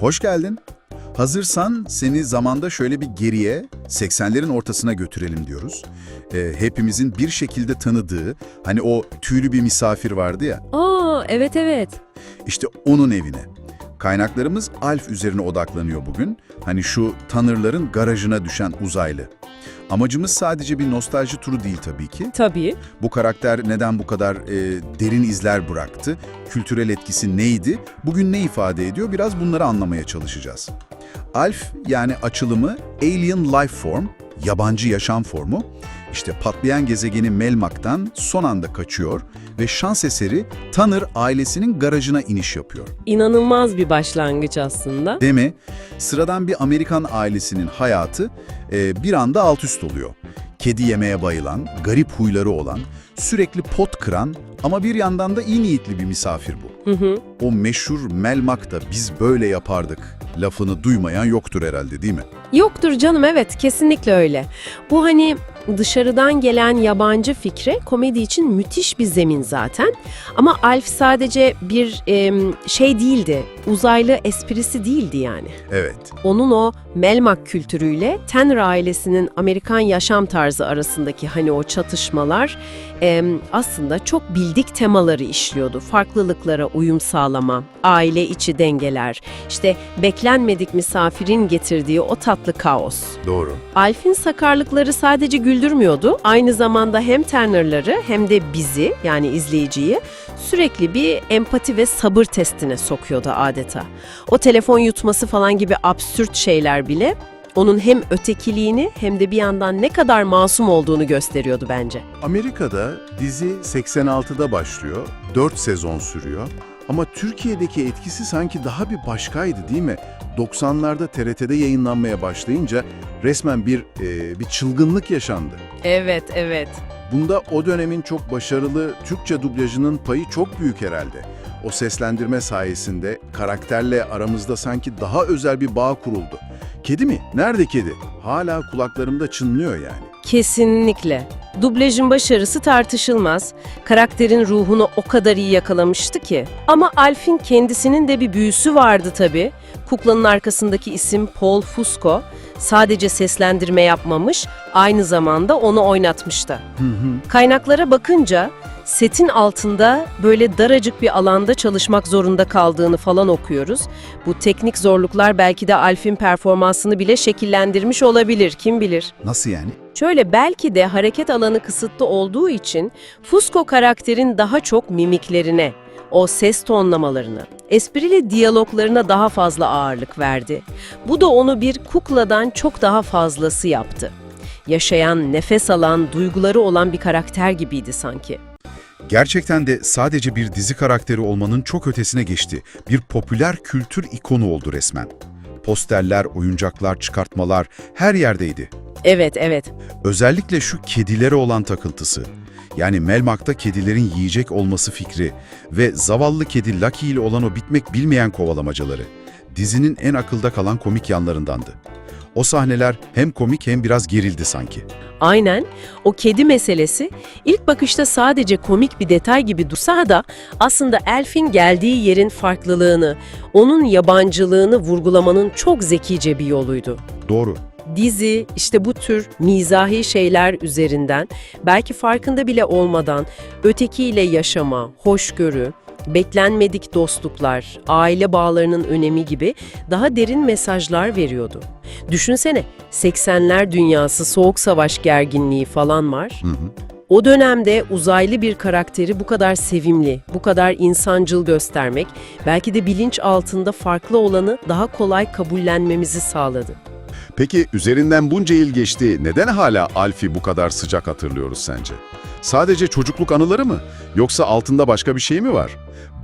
Hoş geldin. Hazırsan seni zamanda şöyle bir geriye, 80'lerin ortasına götürelim diyoruz. Ee, hepimizin bir şekilde tanıdığı, hani o tüylü bir misafir vardı ya, Aa evet evet. işte onun evine. Kaynaklarımız Alf üzerine odaklanıyor bugün. Hani şu Tanrıların garajına düşen uzaylı. Amacımız sadece bir nostalji turu değil tabii ki. Tabii. Bu karakter neden bu kadar e, derin izler bıraktı? Kültürel etkisi neydi? Bugün ne ifade ediyor? Biraz bunları anlamaya çalışacağız. Alf yani açılımı Alien Life Form, yabancı yaşam formu. İşte patlayan gezegeni Melmak'tan son anda kaçıyor ve şans eseri Tanner ailesinin garajına iniş yapıyor. İnanılmaz bir başlangıç aslında. Değil mi? Sıradan bir Amerikan ailesinin hayatı e, bir anda alt üst oluyor. Kedi yemeye bayılan, garip huyları olan, sürekli pot kıran ama bir yandan da iyi niyetli bir misafir bu. Hı hı. O meşhur Melmak da biz böyle yapardık lafını duymayan yoktur herhalde değil mi? Yoktur canım evet kesinlikle öyle. Bu hani dışarıdan gelen yabancı fikre komedi için müthiş bir zemin zaten. Ama Alf sadece bir em, şey değildi, uzaylı esprisi değildi yani. Evet. Onun o Melmak kültürüyle Tanner ailesinin Amerikan yaşam tarzı arasındaki hani o çatışmalar em, aslında çok bildik temaları işliyordu. Farklılıklara uyum sağlama, aile içi dengeler, işte beklenmedik misafirin getirdiği o tatlı kaos. Doğru. Alf'in sakarlıkları sadece güldürmüyordu. Aynı zamanda hem Tanner'ları hem de bizi yani izleyiciyi sürekli bir empati ve sabır testine sokuyordu adeta. O telefon yutması falan gibi absürt şeyler bile onun hem ötekiliğini hem de bir yandan ne kadar masum olduğunu gösteriyordu bence. Amerika'da dizi 86'da başlıyor, 4 sezon sürüyor. Ama Türkiye'deki etkisi sanki daha bir başkaydı değil mi? 90'larda TRT'de yayınlanmaya başlayınca resmen bir e, bir çılgınlık yaşandı. Evet, evet. Bunda o dönemin çok başarılı Türkçe dublajının payı çok büyük herhalde. O seslendirme sayesinde karakterle aramızda sanki daha özel bir bağ kuruldu. Kedi mi? Nerede kedi? Hala kulaklarımda çınlıyor yani. Kesinlikle. Dublajın başarısı tartışılmaz. Karakterin ruhunu o kadar iyi yakalamıştı ki. Ama Alf'in kendisinin de bir büyüsü vardı tabii. Kuklanın arkasındaki isim Paul Fusco. Sadece seslendirme yapmamış, aynı zamanda onu oynatmıştı. Kaynaklara bakınca setin altında böyle daracık bir alanda çalışmak zorunda kaldığını falan okuyoruz. Bu teknik zorluklar belki de Alf'in performansını bile şekillendirmiş olabilir, kim bilir. Nasıl yani? Şöyle belki de hareket alanı kısıtlı olduğu için Fusco karakterin daha çok mimiklerine, o ses tonlamalarına, esprili diyaloglarına daha fazla ağırlık verdi. Bu da onu bir kukladan çok daha fazlası yaptı. Yaşayan, nefes alan, duyguları olan bir karakter gibiydi sanki. Gerçekten de sadece bir dizi karakteri olmanın çok ötesine geçti. Bir popüler kültür ikonu oldu resmen. Posterler, oyuncaklar, çıkartmalar her yerdeydi. Evet, evet. Özellikle şu kedilere olan takıntısı. Yani Melmak'ta kedilerin yiyecek olması fikri ve zavallı kedi Lucky ile olan o bitmek bilmeyen kovalamacaları. Dizinin en akılda kalan komik yanlarındandı. O sahneler hem komik hem biraz gerildi sanki. Aynen. O kedi meselesi ilk bakışta sadece komik bir detay gibi dursa da aslında Elf'in geldiği yerin farklılığını, onun yabancılığını vurgulamanın çok zekice bir yoluydu. Doğru. Dizi işte bu tür mizahi şeyler üzerinden belki farkında bile olmadan ötekiyle yaşama, hoşgörü, beklenmedik dostluklar, aile bağlarının önemi gibi daha derin mesajlar veriyordu. Düşünsene 80'ler dünyası soğuk savaş gerginliği falan var. Hı hı. O dönemde uzaylı bir karakteri bu kadar sevimli, bu kadar insancıl göstermek belki de bilinç altında farklı olanı daha kolay kabullenmemizi sağladı. Peki üzerinden bunca yıl geçti, neden hala Alf'i bu kadar sıcak hatırlıyoruz sence? Sadece çocukluk anıları mı? Yoksa altında başka bir şey mi var?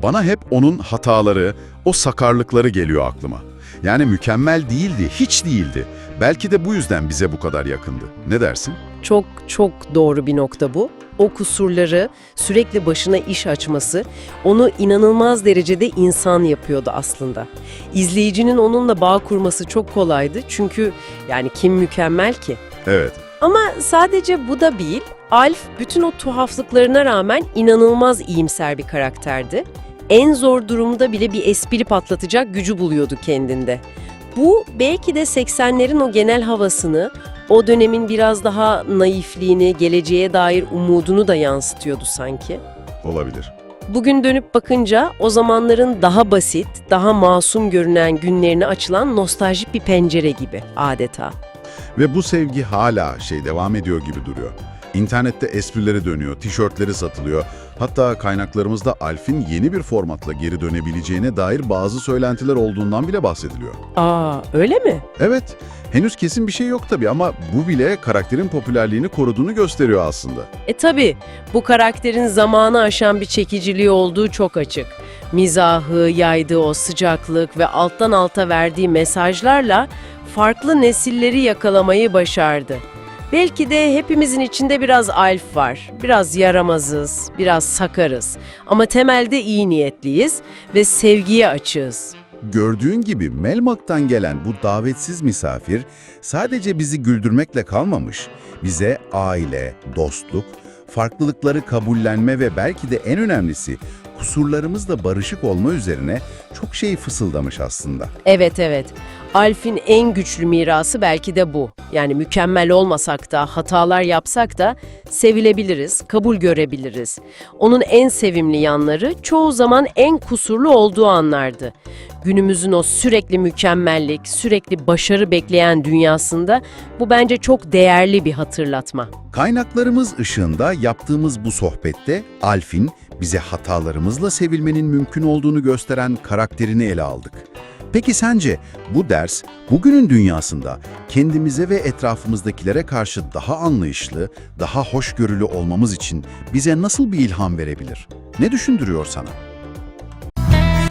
Bana hep onun hataları, o sakarlıkları geliyor aklıma. Yani mükemmel değildi, hiç değildi. Belki de bu yüzden bize bu kadar yakındı. Ne dersin? Çok çok doğru bir nokta bu. O kusurları, sürekli başına iş açması onu inanılmaz derecede insan yapıyordu aslında. İzleyicinin onunla bağ kurması çok kolaydı çünkü yani kim mükemmel ki? Evet, Ama sadece bu da değil. Alf bütün o tuhaflıklarına rağmen inanılmaz iyimser bir karakterdi. en zor durumda bile bir espri patlatacak gücü buluyordu kendinde. Bu belki de 80'lerin o genel havasını, o dönemin biraz daha naifliğini, geleceğe dair umudunu da yansıtıyordu sanki. Olabilir. Bugün dönüp bakınca o zamanların daha basit, daha masum görünen günlerine açılan nostaljik bir pencere gibi adeta. Ve bu sevgi hala şey devam ediyor gibi duruyor. İnternette esprileri dönüyor, tişörtleri satılıyor. Hatta kaynaklarımızda Alf'in yeni bir formatla geri dönebileceğine dair bazı söylentiler olduğundan bile bahsediliyor. Aa, öyle mi? Evet, henüz kesin bir şey yok tabii ama bu bile karakterin popülerliğini koruduğunu gösteriyor aslında. E tabi bu karakterin zamanı aşan bir çekiciliği olduğu çok açık. Mizahı, yaydığı o sıcaklık ve alttan alta verdiği mesajlarla farklı nesilleri yakalamayı başardı. Belki de hepimizin içinde biraz alf var, biraz yaramazız, biraz sakarız. Ama temelde iyi niyetliyiz ve sevgiye açığız. Gördüğün gibi Melmak'tan gelen bu davetsiz misafir sadece bizi güldürmekle kalmamış, bize aile, dostluk, farklılıkları kabullenme ve belki de en önemlisi kusurlarımızla barışık olma üzerine çok şey fısıldamış aslında. Evet evet. Alf'in en güçlü mirası belki de bu. Yani mükemmel olmasak da, hatalar yapsak da sevilebiliriz, kabul görebiliriz. Onun en sevimli yanları çoğu zaman en kusurlu olduğu anlardı. Günümüzün o sürekli mükemmellik, sürekli başarı bekleyen dünyasında bu bence çok değerli bir hatırlatma. Kaynaklarımız ışığında yaptığımız bu sohbette Alf'in bize hatalarımızla sevilmenin mümkün olduğunu gösteren karakterini ele aldık. Peki sence bu ders bugünün dünyasında kendimize ve etrafımızdakilere karşı daha anlayışlı, daha hoşgörülü olmamız için bize nasıl bir ilham verebilir? Ne düşündürüyor sana?